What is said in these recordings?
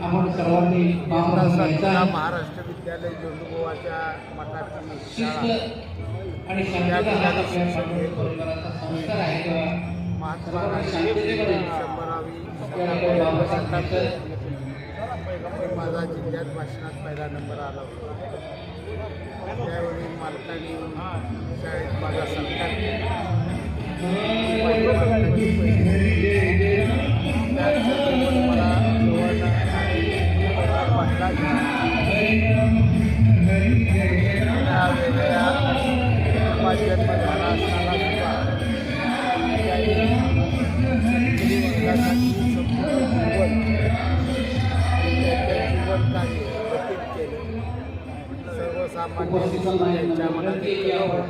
वयात सध्या महाराष्ट्र विद्यालय मठाची शाळा. महात्मा शंभरावी माझा जिल्ह्यात भाषणात पहिला नंबर आला होता. त्यावेळी मालकाने शाळेत माझा सत्कार त्यांच्या मनात केलं.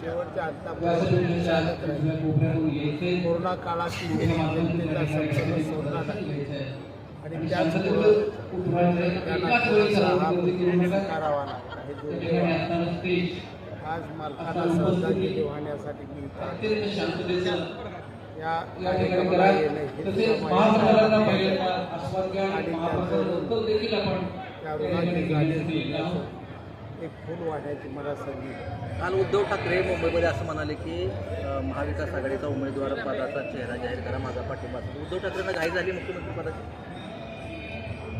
शेवटच्या राहील कोरोना काळात सोडला नाही आणि त्याचमुळं त्यांना कोरोनाचा हा स्वीकारावा लागला हे. आज मालकाला सहभागी. या कार्यक्रमाला येणं हे आणि त्या जाणीव एक फूल वाढायची मला संधी. काल उद्धव ठाकरे मुंबईमध्ये असं म्हणाले की महाविकास आघाडीचा उमेदवार पदाचा चेहरा जाहीर करा माझा पाठिंबा. उद्धव ठाकरेंना घाई झाली मुख्यमंत्री पदाची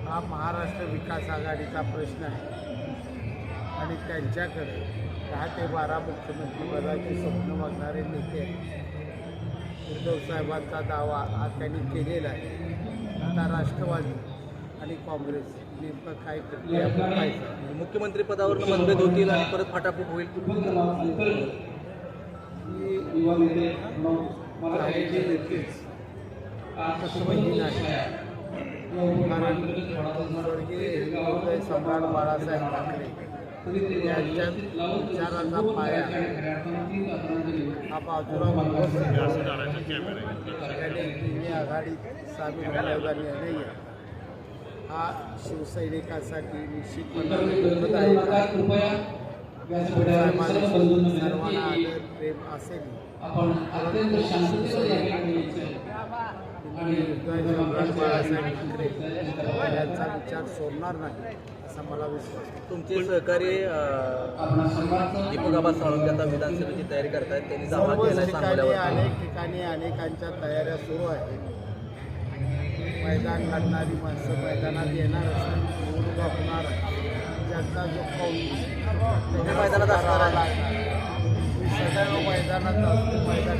हा महाराष्ट्र विकास आघाडीचा प्रश्न आहे. आणि त्यांच्याकडे दहा ते बारा मुख्यमंत्रीपदाचे स्वप्न बघणारे नेते आहेत. उद्धव साहेबांचा दावा हा त्यांनी केलेला आहे. आता राष्ट्रवादी आणि काँग्रेस नेमकं काय पाहायचं मुख्यमंत्री पदावर मतभेद होतील आणि परत फाटाफूट होईल. ही? तत्वहीन आहे कारण सम्राट बाळासाहेब ठाकरे यांच्या विचाराचा पाया हा बाजूला इंडिया आघाडीत सामील होण्याचा निर्णय हा शिवसैनिकासाठी निश्चितपणे आहे सर्वांना आदर प्रेम असेल ठाकरे यांचा विचार सोडणार नाही असा मला विश्वास. तुमचे सहकारी अ, दीपक आबा साळुंके आता विधानसभेची तयारी करतायत. त्यांनी ठिकाणी अनेक ठिकाणी अनेकांच्या तयाऱ्या सुरू आहेत. मैदान लढणारी माणसं मैदानात येणार असतात. निवडणुका होणार आहे ज्यांचा जो कौल तुम्ही मैदानात असणार आहे. सदैव मैदानात असतो मैदान.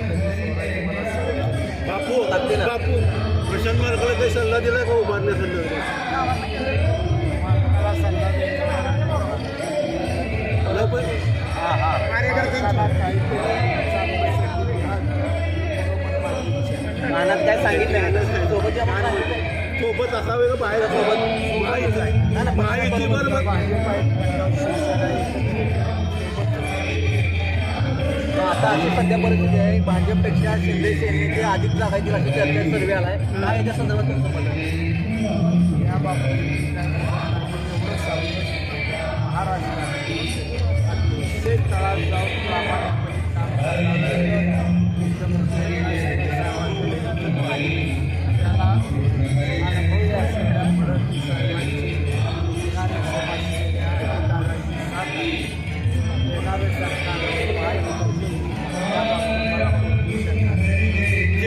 बापू. बापू प्रशांत मार्गाला काही सल्ला दिला का सल्ला द्यायचा मला पण बरोबर माझी इच्छा आहे. रानात काय सांगितलं सोबत. सोबत असावे का बाहेर सोबत आता अशी सध्या परिस्थिती आहे भाजपपेक्षा शिंदे सेनेचे अधिक जागा येतील अशी चर्चा सर्वे आला आहे काय याच्या संदर्भात तुमचं मत आहे? या बाबतीत एवढं महाराष्ट्रात तळात जाऊन प्रामाणिकपणे काम